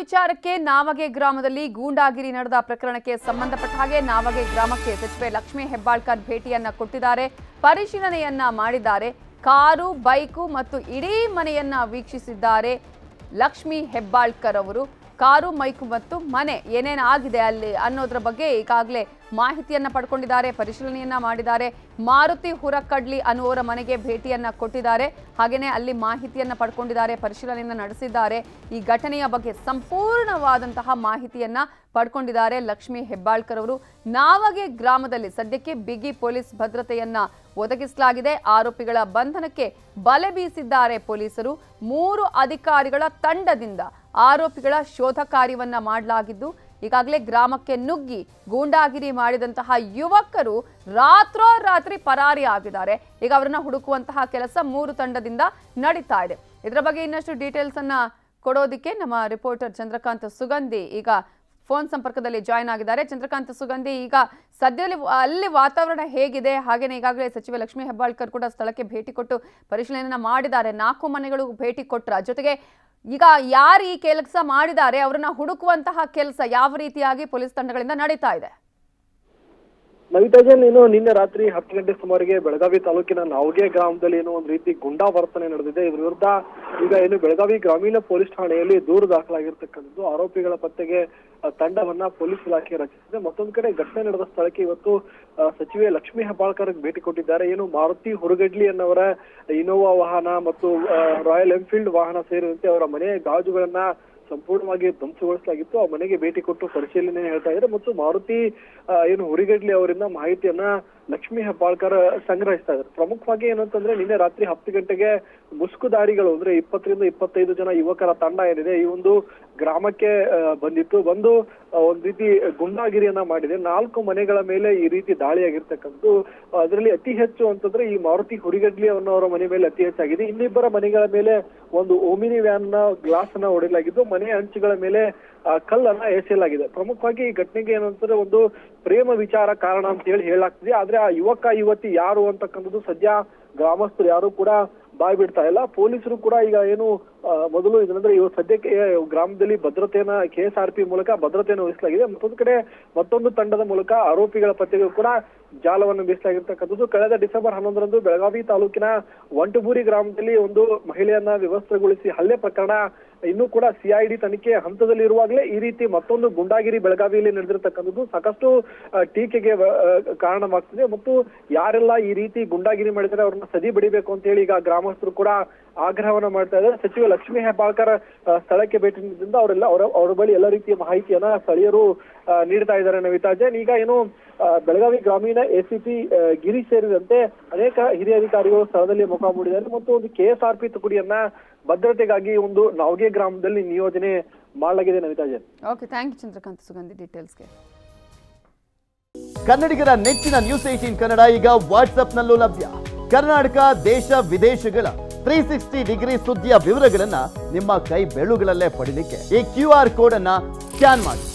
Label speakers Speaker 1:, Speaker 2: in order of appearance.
Speaker 1: ವಿಚಾರಕ್ಕೆ ನಾವಗೆ ಗ್ರಾಮದಲ್ಲಿ ಗೂಂಡಾಗಿರಿ ನಡೆದ ಪ್ರಕರಣಕ್ಕೆ ಸಂಬಂಧಪಟ್ಟ ಹಾಗೆ ನಾವಗೆ ಗ್ರಾಮಕ್ಕೆ ಸಚಿವೆ ಲಕ್ಷ್ಮೀ ಹೆಬ್ಬಾಳ್ಕರ್ ಭೇಟಿಯನ್ನ ಕೊಟ್ಟಿದ್ದಾರೆ. ಪರಿಶೀಲನೆಯನ್ನ ಮಾಡಿದ್ದಾರೆ. ಕಾರು, ಬೈಕು ಮತ್ತು ಇಡೀ ಮನೆಯನ್ನ ವೀಕ್ಷಿಸಿದ್ದಾರೆ ಲಕ್ಷ್ಮೀ ಹೆಬ್ಬಾಳ್ಕರ್ ಅವರು. ಕಾರು, ಮೈಕ್ ಮತ್ತು ಮನೆ ಏನೇನು ಆಗಿದೆ ಅಲ್ಲಿ ಅನ್ನೋದ್ರ ಬಗ್ಗೆ ಈಗಾಗಲೇ ಮಾಹಿತಿಯನ್ನ ಪಡ್ಕೊಂಡಿದ್ದಾರೆ, ಪರಿಶೀಲನೆಯನ್ನ ಮಾಡಿದ್ದಾರೆ. ಮಾರುತಿ ಹುರಕಡ್ಲಿ ಅನ್ನುವರ ಮನೆಗೆ ಭೇಟಿಯನ್ನ ಕೊಟ್ಟಿದ್ದಾರೆ. ಹಾಗೆಯೇ ಅಲ್ಲಿ ಮಾಹಿತಿಯನ್ನ ಪಡ್ಕೊಂಡಿದ್ದಾರೆ, ಪರಿಶೀಲನೆಯನ್ನ ನಡೆಸಿದ್ದಾರೆ. ಈ ಘಟನೆಯ ಬಗ್ಗೆ ಸಂಪೂರ್ಣವಾದಂತಹ ಮಾಹಿತಿಯನ್ನ ಪಡ್ಕೊಂಡಿದ್ದಾರೆ ಲಕ್ಷ್ಮೀ ಹೆಬ್ಬಾಳ್ಕರ್ ಅವರು. ನಾವಗೆ ಗ್ರಾಮದಲ್ಲಿ ಸದ್ಯಕ್ಕೆ ಬಿಗಿ ಪೊಲೀಸ್ ಭದ್ರತೆಯನ್ನ ಒದಗಿಸಲಾಗಿದೆ. ಆರೋಪಿಗಳ ಬಂಧನಕ್ಕೆ ಬಲೆ ಬೀಸಿದ್ದಾರೆ ಪೊಲೀಸರು. ಮೂರು ಅಧಿಕಾರಿಗಳ ತಂಡದಿಂದ ಆರೋಪಿಗಳ ಶೋಧ ಕಾರ್ಯವನ್ನ ಮಾಡಲಾಗಿದ್ದು, ಈಗಾಗಲೇ ಗ್ರಾಮಕ್ಕೆ ನುಗ್ಗಿ ಗೂಂಡಾಗಿರಿ ಮಾಡಿದಂತಹ ಯುವಕರು ರಾತ್ರೋರಾತ್ರಿ ಪರಾರಿ ಆಗಿದ್ದಾರೆ ಈಗ ಅವರನ್ನ ಹುಡುಕುವಂತಹ ಕೆಲಸ ಮೂರು ತಂಡದಿಂದ ನಡೀತಾ ಇದೆ. ಇದರ ಬಗ್ಗೆ ಇನ್ನಷ್ಟು ಡೀಟೇಲ್ಸ್ ಅನ್ನ ಕೊಡೋದಿಕ್ಕೆ ನಮ್ಮ ರಿಪೋರ್ಟರ್ ಚಂದ್ರಕಾಂತ್ ಸುಗಂಧಿ ಈಗ ಫೋನ್ ಸಂಪರ್ಕದಲ್ಲಿ ಜಾಯ್ನ್ ಆಗಿದ್ದಾರೆ. ಚಂದ್ರಕಾಂತ್ ಸುಗಂಧಿ ಈಗ ಸದ್ಯದಲ್ಲಿ ಅಲ್ಲಿ ವಾತಾವರಣ ಹೇಗಿದೆ? ಹಾಗೇನೆ ಈಗಾಗಲೇ ಸಚಿವ ಲಕ್ಷ್ಮೀ ಹೆಬ್ಬಾಳ್ಕರ್ ಕೂಡ ಸ್ಥಳಕ್ಕೆ ಭೇಟಿ ಕೊಟ್ಟು ಪರಿಶೀಲನೆಯನ್ನ ಮಾಡಿದ್ದಾರೆ. ನಾಲ್ಕು ಮನೆಗಳು ಭೇಟಿ ಕೊಟ್ಟರ ಜೊತೆಗೆ ಈಗ ಯಾರು ಈ ಕೆಲಸ ಮಾಡಿದ್ದಾರೆ? ಅವರನ್ನ ಹುಡುಕುವಂತಹ ಕೆಲಸ ಯಾವ ರೀತಿಯಾಗಿ ಪೊಲೀಸ್ ತಂಡಗಳಿಂದ ನಡೀತಾ ಇದೆ?
Speaker 2: ನವಿತಾಜನ್ ಏನು ನಿನ್ನೆ ರಾತ್ರಿ ಹತ್ತು ಗಂಟೆ ಸುಮಾರಿಗೆ ಬೆಳಗಾವಿ ತಾಲೂಕಿನ ನಾವ್ಗೆ ಗ್ರಾಮದಲ್ಲಿ ಏನೋ ಒಂದು ರೀತಿ ಗುಂಡಾ ವರ್ತನೆ ನಡೆದಿದೆ. ಇದ್ರ ವಿರುದ್ಧ ಈಗ ಏನು ಬೆಳಗಾವಿ ಗ್ರಾಮೀಣ ಪೊಲೀಸ್ ಠಾಣೆಯಲ್ಲಿ ದೂರು ದಾಖಲಾಗಿರ್ತಕ್ಕಂಥದ್ದು. ಆರೋಪಿಗಳ ಪತ್ತೆಗೆ ತಂಡವನ್ನ ಪೊಲೀಸ್ ಇಲಾಖೆ ರಚಿಸಿದೆ. ಮತ್ತೊಂದು ಕಡೆ ಘಟನೆ ನಡೆದ ಸ್ಥಳಕ್ಕೆ ಇವತ್ತು ಸಚಿವೆ ಲಕ್ಷ್ಮೀ ಹೆಬ್ಬಾಳ್ಕರ್ ಭೇಟಿ ಕೊಟ್ಟಿದ್ದಾರೆ. ಏನು ಮಾರುತಿ ಹುರುಗಡ್ಲಿ ಅನ್ನವರ ಇನೋವಾ ವಾಹನ ಮತ್ತು ರಾಯಲ್ ಎನ್ಫೀಲ್ಡ್ ವಾಹನ ಸೇರಿದಂತೆ ಅವರ ಮನೆಯ ಗಾಜುಗಳನ್ನ ಸಂಪೂರ್ಣವಾಗಿ ಧ್ವಂಸಗೊಳಿಸಲಾಗಿತ್ತು. ಆ ಮನೆಗೆ ಭೇಟಿ ಕೊಟ್ಟು ಪರಿಶೀಲನೆ ಹೇಳ್ತಾ ಇದ್ದಾರೆ. ಮತ್ತು ಮಾರುತಿ ಏನು ಹುರಿಗಡ್ಲಿ ಅವರಿಂದ ಮಾಹಿತಿಯನ್ನ ಲಕ್ಷ್ಮೀ ಹೆಬ್ಬಾಳ್ಕರ್ ಸಂಗ್ರಹಿಸ್ತಾ ಇದ್ದಾರೆ. ಪ್ರಮುಖವಾಗಿ ಏನಂತಂದ್ರೆ ನಿನ್ನೆ ರಾತ್ರಿ ಹತ್ತು ಗಂಟೆಗೆ ಮುಸುಕುದಾರಿಗಳು ಅಂದ್ರೆ ಇಪ್ಪತ್ತರಿಂದ ಇಪ್ಪತ್ತೈದು ಜನ ಯುವಕರ ತಂಡ ಏನಿದೆ, ಈ ಒಂದು ಗ್ರಾಮಕ್ಕೆ ಬಂದಿತ್ತು. ಬಂದು ಒಂದ್ ರೀತಿ ಗುಂಡಾಗಿರಿಯನ್ನ ಮಾಡಿದೆ. ನಾಲ್ಕು ಮನೆಗಳ ಮೇಲೆ ಈ ರೀತಿ ದಾಳಿಯಾಗಿರ್ತಕ್ಕಂಥದ್ದು, ಅದರಲ್ಲಿ ಅತಿ ಹೆಚ್ಚು ಅಂತಂದ್ರೆ ಈ ಮಾರುತಿ ಹುರಿಗಡ್ಲಿ ಅನ್ನೋರ ಮನೆ ಮೇಲೆ ಅತಿ ಹೆಚ್ಚಾಗಿದೆ ಇನ್ನಿಬ್ಬರ ಮನೆಗಳ ಮೇಲೆ ಒಂದು ಓಮಿನಿ ವ್ಯಾನ್ನ ಗ್ಲಾಸ್ ಅನ್ನ ಹೊಡೆಯಲಾಗಿದ್ದು ಮನೆ ಅಂಚುಗಳ ಮೇಲೆ ಕಲ್ಲನ್ನ ಎಸೆಯಲಾಗಿದೆ. ಪ್ರಮುಖವಾಗಿ ಈ ಘಟನೆಗೆ ಏನಂತಂದ್ರೆ ಒಂದು ಪ್ರೇಮ ವಿಚಾರ ಕಾರಣ ಅಂತ ಹೇಳಿ ಹೇಳಲಾಗ್ತದೆ. ಆದ್ರೆ ಆ ಯುವಕ, ಯುವತಿ ಯಾರು ಅಂತಕ್ಕಂಥದ್ದು ಸದ್ಯ ಗ್ರಾಮಸ್ಥರು ಯಾರು ಕೂಡ ಬಾಯ್ ಬಿಡ್ತಾ ಇಲ್ಲ. ಪೊಲೀಸರು ಕೂಡ ಈಗ ಏನು ಮೊದಲು ಇದನ್ನಂದ್ರೆ ಇವತ್ತು ಸದ್ಯಕ್ಕೆ ಗ್ರಾಮದಲ್ಲಿ ಭದ್ರತೆಯನ್ನ ಕೆ ಎಸ್ ಆರ್ ಪಿ ಮೂಲಕ ಭದ್ರತೆಯನ್ನು ವಹಿಸಲಾಗಿದೆ. ಮತ್ತೊಂದು ಕಡೆ ಮತ್ತೊಂದು ತಂಡದ ಮೂಲಕ ಆರೋಪಿಗಳ ಪತ್ತೆಗೂ ಕೂಡ ಜಾಲವನ್ನು ಬೀಸಲಾಗಿರ್ತಕ್ಕಂಥದ್ದು. ಕಳೆದ ಡಿಸೆಂಬರ್ ಹನ್ನೊಂದರಂದು ಬೆಳಗಾವಿ ತಾಲೂಕಿನ ಒಂಟಬೂರಿ ಗ್ರಾಮದಲ್ಲಿ ಒಂದು ಮಹಿಳೆಯನ್ನ ವ್ಯವಸ್ಥೆಗೊಳಿಸಿ ಹಲ್ಲೆ ಪ್ರಕರಣ ಇನ್ನೂ ಕೂಡ ಸಿಐಡಿ ತನಿಖೆ ಹಂತದಲ್ಲಿ ಇರುವಾಗಲೇ ಈ ರೀತಿ ಮತ್ತೊಂದು ಗುಂಡಾಗಿರಿ ಬೆಳಗಾವಿಯಲ್ಲಿ ನಡೆದಿರತಕ್ಕಂಥದ್ದು ಸಾಕಷ್ಟು ಟೀಕೆಗೆ ಕಾರಣವಾಗ್ತದೆ. ಮತ್ತು ಯಾರೆಲ್ಲ ಈ ರೀತಿ ಗುಂಡಾಗಿರಿ ಮಾಡಿದರೆ ಅವ್ರನ್ನ ಸದಿ ಬಡಿಬೇಕು ಅಂತ ಹೇಳಿ ಈಗ ಗ್ರಾಮಸ್ಥರು ಕೂಡ ಆಗ್ರಹವನ್ನ ಮಾಡ್ತಾ ಇದ್ದಾರೆ. ಸಚಿವ ಲಕ್ಷ್ಮೀ ಹೆಬ್ಬಾಳ್ಕರ್ ಸ್ಥಳಕ್ಕೆ ಭೇಟಿ ನೀಡಿದ್ರಿಂದ ಅವರೆಲ್ಲ, ಅವರ ಬಳಿ ಎಲ್ಲ ರೀತಿಯ ಮಾಹಿತಿಯನ್ನ ಸ್ಥಳೀಯರು ನೀಡ್ತಾ ಇದ್ದಾರೆ. ನವಿತಾ ಜೈನ್, ಈಗ ಏನು ಬೆಳಗಾವಿ ಗ್ರಾಮೀಣ ಎಸಿಪಿ ಗಿರೀಶ್ ಸೇರಿದಂತೆ ಅನೇಕ ಹಿರಿಯ ಅಧಿಕಾರಿಗಳು ಸ್ಥಳದಲ್ಲಿ ಮುಖ ಮೂಡಿದ್ದಾರೆ ಮತ್ತು ಒಂದು ಕೆ ಎಸ್ ಆರ್ ಪಿ ತುಕಡಿಯನ್ನ ಭದ್ರತೆಗಾಗಿ ಒಂದು ನಾವ್ಗೆ ಗ್ರಾಮದಲ್ಲಿ ನಿಯೋಜನೆ ಮಾಡಲಾಗಿದೆ Navita Jan.
Speaker 1: Okay thank you Chandrakant Sugandhi ಡೀಟೇಲ್ಸ್ಗೆ
Speaker 3: ಕನ್ನಡಿಗರ ನೆಚ್ಚಿನ ನ್ಯೂಸ್ ಏಟೀನ್ ಕನ್ನಡ ಈಗ ವಾಟ್ಸ್ಆಪ್ನಲ್ಲೂ ಲಭ್ಯ. ಕರ್ನಾಟಕ ದೇಶ ವಿದೇಶಗಳ ತ್ರೀ ಸಿಕ್ಸ್ಟಿ ಡಿಗ್ರಿ ಸುದ್ದಿಯ ವಿವರಗಳನ್ನ ನಿಮ್ಮ ಕೈ ಬೆಳುಗಳಲ್ಲೇ ಪಡೀಲಿಕ್ಕೆ ಈ ಕ್ಯೂ ಆರ್ ಕೋಡ್ ಅನ್ನ ಸ್ಕ್ಯಾನ್ ಮಾಡಿ.